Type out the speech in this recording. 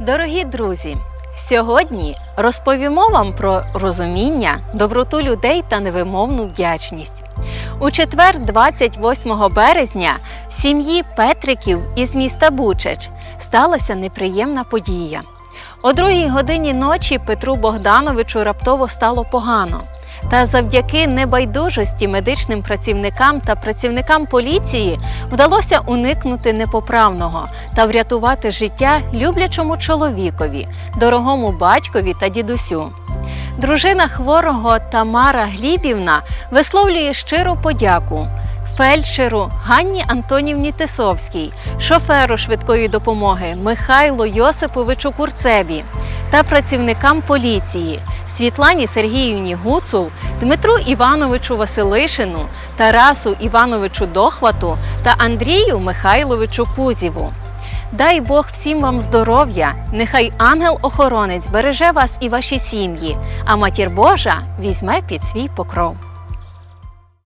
Дорогі друзі, сьогодні розповімо вам про розуміння, доброту людей та невимовну вдячність. У четвер, 28 березня, в сім'ї Петриків із міста Бучач сталася неприємна подія. О другій годині ночі Петру Богдановичу раптово стало погано. Та завдяки небайдужості медичним працівникам та працівникам поліції вдалося уникнути непоправного та врятувати життя люблячому чоловікові, дорогому батькові та дідусю. Дружина хворого Тамара Глібівна висловлює щиру подяку фельдшеру Ганні Антонівні Тисовській, шоферу швидкої допомоги Михайлу Йосиповичу Курцебі та працівникам поліції Світлані Сергіївні Гуцул, Дмитру Івановичу Василишину, Тарасу Івановичу Дохвату та Андрію Михайловичу Кузіву. Дай Бог всім вам здоров'я, нехай ангел-охоронець береже вас і ваші сім'ї, а матір Божа візьме під свій покров.